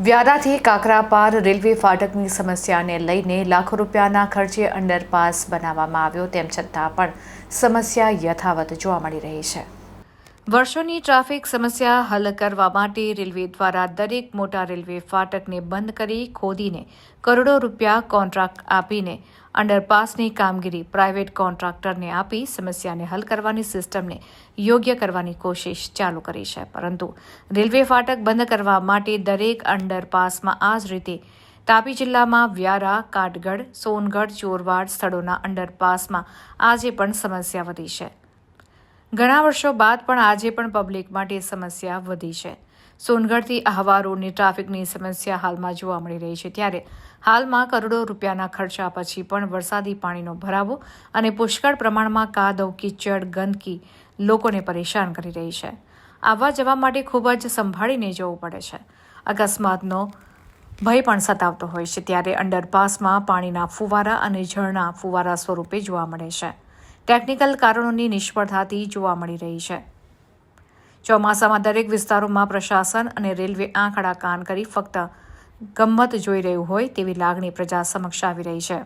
વ્યારાથી Kakrapar railway ફાટકની સમસ્યાને લઈને લાખો રૂપિયાના ખર્ચે અંડરપાસ બનાવવામાં આવ્યો. તેમ છતાં પણ સમસ્યા યથાવત જોવા મળી રહી છે. વર્ષોની ટ્રાફિક સમસ્યા હલ કરવા માટે રેલવે દ્વારા દરેક મોટા રેલવે ફાટકને બંધ કરી ખોદીને કરોડો રૂપિયા કોન્ટ્રાક્ટ આપીને અંડરપાસની કામગીરી પ્રાઇવેટ કોન્ટ્રાક્ટરને આપી સમસ્યાને હલ કરવાની સિસ્ટમને યોગ્ય કરવાની કોશિશ ચાલુ કરી છે. પરંતુ રેલવે ફાટક બંધ કરવા માટે દરેક અંડરપાસમાં આ જ રીતે તાપી જિલ્લામાં વ્યારા, કાટગઢ, સોનગઢ, ચોરવાડ સ્થળોના અંડરપાસમાં આજે પણ સમસ્યા વધી છે. ઘણા વર્ષો બાદ પણ આજે પણ પબ્લિક માટે સમસ્યા વધી છે. સોનગઢથી આહવા રોડની ટ્રાફિકની સમસ્યા હાલમાં જોવા મળી રહી છે. ત્યારે હાલમાં કરોડો રૂપિયાના ખર્ચા પછી પણ વરસાદી પાણીનો ભરાવો અને પુષ્કળ પ્રમાણમાં કાદવ કીચડ ગંદકી લોકોને પરેશાન કરી રહી છે. આવવા જવા માટે ખૂબ જ સંભાળીને જવું પડે છે. અકસ્માતનો ભય પણ સતાવતો હોય છે. ત્યારે અંડરપાસમાં પાણીના ફુવારા અને ઝરણા ફુવારા સ્વરૂપે જોવા મળે છે. ટેકનિકલ કારણોની નિષ્ફળતાથી જોવા મળી રહી છે. ચોમાસામાં દરેક વિસ્તારોમાં પ્રશાસન અને રેલવે આંકડા કાન કરી ફક્ત ગમત જોઈ રહ્યું હોય તેવી લાગણી પ્રજા સમક્ષ આવી રહી છે.